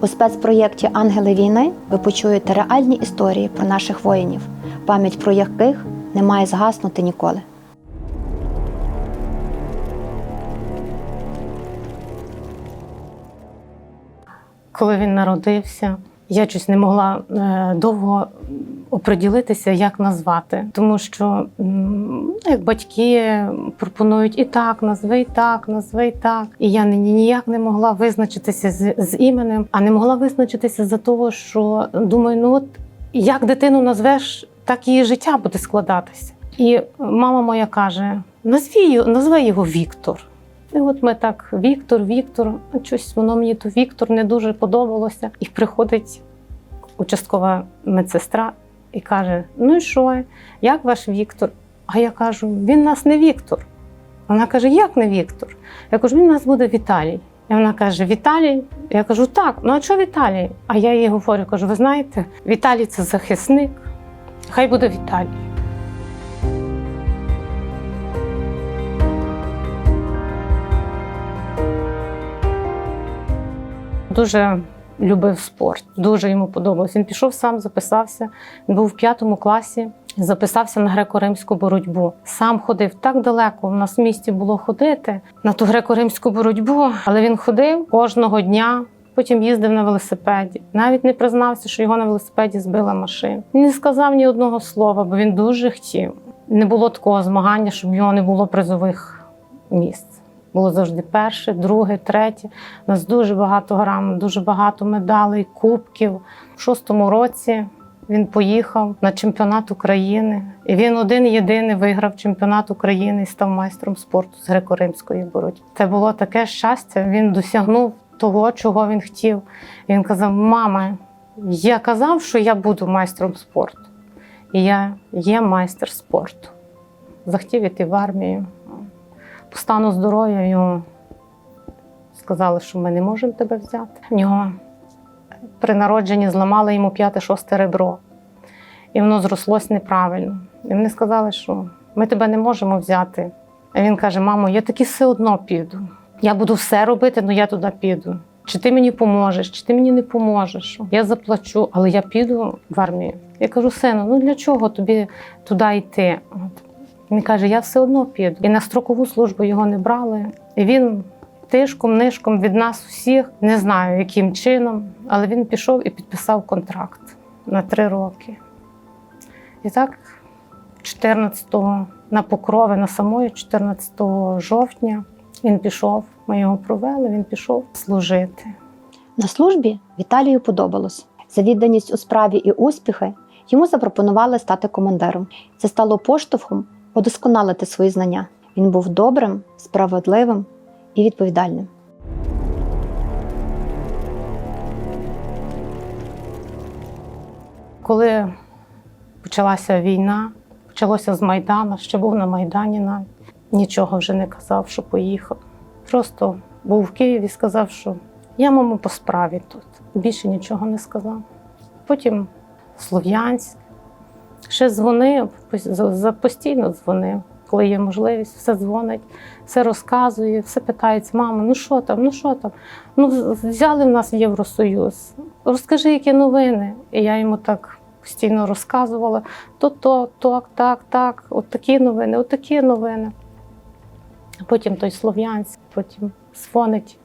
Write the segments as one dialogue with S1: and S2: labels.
S1: У спецпроєкті Ангели війни ви почуєте реальні історії про наших воїнів, пам'ять про яких не має згаснути ніколи.
S2: Коли він народився, я щось не могла е, довго оприділитися, як назвати. Тому що ну, як батьки пропонують і так, назви, і так, назви, і так. І я ні- ніяк не могла визначитися з, з іменем, а не могла визначитися за того, що думаю, ну от як дитину назвеш, так її життя буде складатися. І мама моя каже: назві, назви його Віктор. І от ми так, Віктор, Віктор, щось воно мені то Віктор не дуже подобалося. І приходить участкова медсестра і каже: Ну і що, як ваш Віктор? А я кажу: він нас не Віктор. Вона каже: Як не Віктор? Я кажу, він у нас буде Віталій. І вона каже: Віталій? Я кажу, так, ну а що Віталій? А я їй говорю, кажу, ви знаєте, Віталій це захисник, хай буде Віталій. Дуже любив спорт, дуже йому подобалось. Він пішов сам, записався. Він був в п'ятому класі, записався на греко-римську боротьбу. Сам ходив так далеко. У нас в місті було ходити на ту греко-римську боротьбу, але він ходив кожного дня. Потім їздив на велосипеді. Навіть не признався, що його на велосипеді збила машина. Не сказав ні одного слова, бо він дуже хотів. Не було такого змагання, щоб в нього не було призових місць. Було завжди перше, друге, третє. У нас дуже багато грам, дуже багато медалей, кубків. У шостому році він поїхав на чемпіонат України. І він один єдиний виграв чемпіонат України і став майстром спорту з греко-римської боротьби. Це було таке щастя. Він досягнув того, чого він хотів. Він казав: Мама, я казав, що я буду майстром спорту. І я є майстер спорту. Захотів іти в армію. Стану здоров'я його сказали, що ми не можемо тебе взяти. В нього при народженні зламали йому п'яте-шосте ребро, і воно зрослось неправильно. І вони сказали, що ми тебе не можемо взяти. А він каже: мамо, я таки все одно піду. Я буду все робити, але я туди піду. Чи ти мені поможеш, чи ти мені не поможеш? Я заплачу, але я піду в армію. Я кажу, сину, ну для чого тобі туди йти? От. Він каже, я все одно піду. І на строкову службу його не брали. І він тишком, нишком від нас усіх, не знаю яким чином, але він пішов і підписав контракт на три роки. І так, 14-го на покрови, на самої 14 жовтня він пішов. Ми його провели, він пішов служити.
S1: На службі Віталію подобалось. За відданість у справі і успіхи йому запропонували стати командиром. Це стало поштовхом удосконалити свої знання. Він був добрим, справедливим і відповідальним.
S2: Коли почалася війна, почалося з Майдана, ще був на Майдані навіть. Нічого вже не казав, що поїхав. Просто був в Києві, сказав, що я мамо по справі тут. Більше нічого не сказав. Потім Слов'янськ. Ще дзвонив, постійно дзвонив, коли є можливість, все дзвонить, все розказує, все питається, мама, ну що там, ну що там? Ну, взяли в нас Євросоюз. Розкажи, які новини. І я йому так постійно розказувала: то, то, так, так, так, от такі новини, от такі новини. Потім той Слов'янськ, потім дзвонить.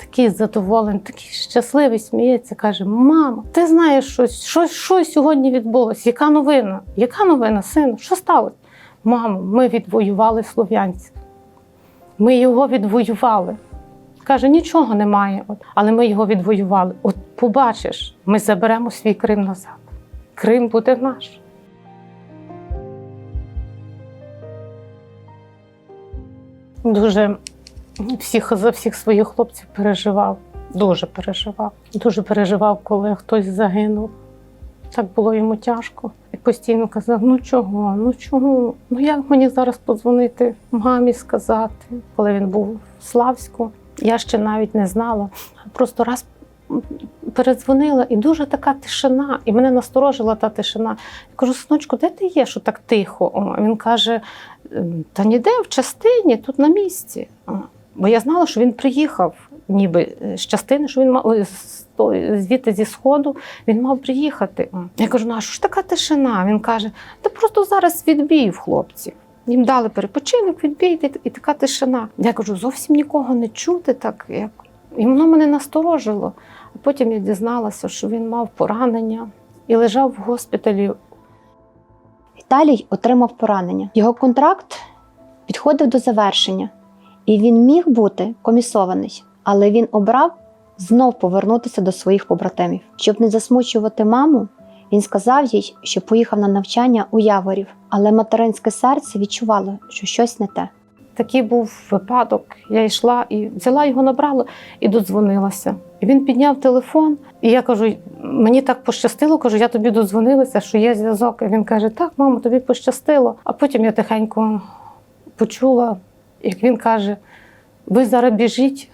S2: Такий задоволений, такий щасливий, сміється, каже: Мама, ти знаєш щось, що, що сьогодні відбулося? Яка новина? Яка новина, сину? Що сталося? Мамо, ми відвоювали Слов'янськ. Ми його відвоювали. Каже, нічого немає, але ми його відвоювали. От побачиш, ми заберемо свій Крим назад. Крим буде наш. Дуже всіх за всіх своїх хлопців переживав. Дуже переживав. Дуже переживав, коли хтось загинув. Так було йому тяжко. І постійно казав: ну чого, ну чого? Ну як мені зараз подзвонити мамі сказати, коли він був в Славську. Я ще навіть не знала. Просто раз передзвонила, і дуже така тишина, і мене насторожила та тишина. Я кажу, синочку, де ти є, що так тихо? Він каже: «Ем, та ніде в частині, тут на місці. Бо я знала, що він приїхав, ніби е, з частини, що він мав то- звідти зі сходу, він мав приїхати. Я кажу, ну а що ж така тишина? Він каже: та просто зараз відбій в хлопців. Їм дали перепочинок, відбій, і така тишина. Я кажу, зовсім нікого не чути, так як. І воно мене насторожило. А потім я дізналася, що він мав поранення і лежав в госпіталі.
S1: Віталій отримав поранення. Його контракт підходив до завершення, і він міг бути комісований, але він обрав знов повернутися до своїх побратимів. Щоб не засмучувати маму, він сказав їй, що поїхав на навчання у Яворів, але материнське серце відчувало, що щось не те.
S2: Такий був випадок. Я йшла і взяла його, набрала і додзвонилася. І він підняв телефон, і я кажу: мені так пощастило, кажу, я тобі додзвонилася, що є зв'язок. І він каже: Так, мамо, тобі пощастило. А потім я тихенько почула, як він каже, ви зараз біжіть,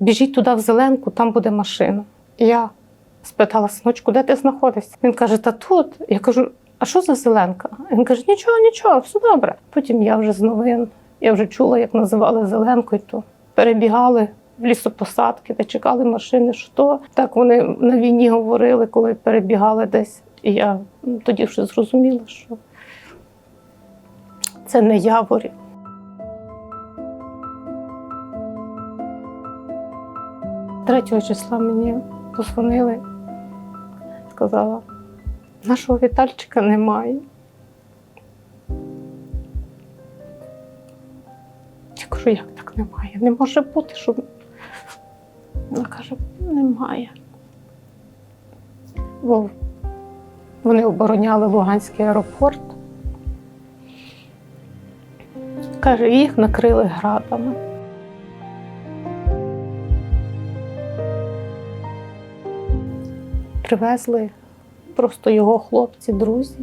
S2: біжіть туди в Зеленку, там буде машина. І я спитала синочку, де ти знаходишся? Він каже, та тут. Я кажу, а що за Зеленка? Він каже, нічого, нічого, все добре. Потім я вже з новин, я вже чула, як називали Зеленкою, то перебігали. В лісопосадки, де чекали машини, що так вони на війні говорили, коли перебігали десь. І я тоді вже зрозуміла, що це не яворів. 3 числа мені позвонили, сказала, нашого Вітальчика немає. Я кажу, як так немає? Не може бути, щоб вона каже, немає. Бо вони обороняли Луганський аеропорт. Каже, їх накрили градами. Привезли просто його хлопці, друзі.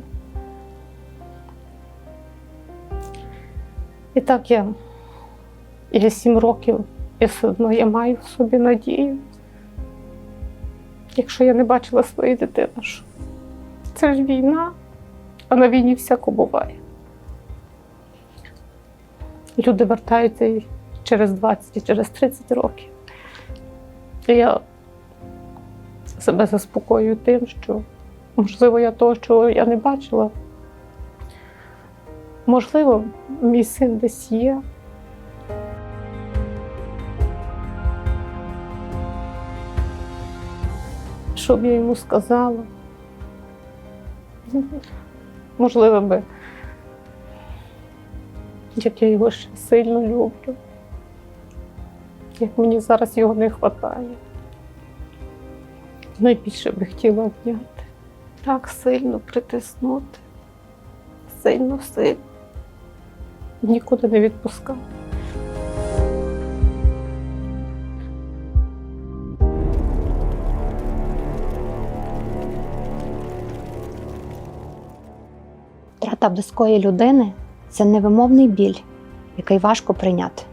S2: І так я, я сім років, і все одно я маю в собі надію. Якщо я не бачила своєї дитини, що це ж війна, а на війні всяко буває. Люди вертаються через 20, і через 30 років. І я себе заспокоюю тим, що можливо я того, чого я не бачила. Можливо, мій син десь є. Що б я йому сказала? Можливо би, як я його ще сильно люблю, як мені зараз його не вистачає. Найбільше би хотіла обняти. Так сильно притиснути, сильно сильно. Нікуди не відпускати.
S1: Втрата близької людини це невимовний біль, який важко прийняти.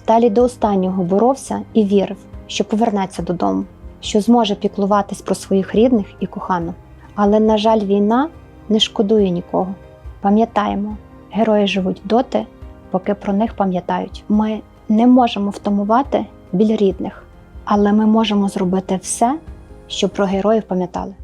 S1: Віталій до останнього боровся і вірив, що повернеться додому, що зможе піклуватись про своїх рідних і кохану. Але, на жаль, війна не шкодує нікого. Пам'ятаємо, герої живуть доти, поки про них пам'ятають. Ми не можемо втамувати біль рідних, але ми можемо зробити все, щоб про героїв пам'ятали.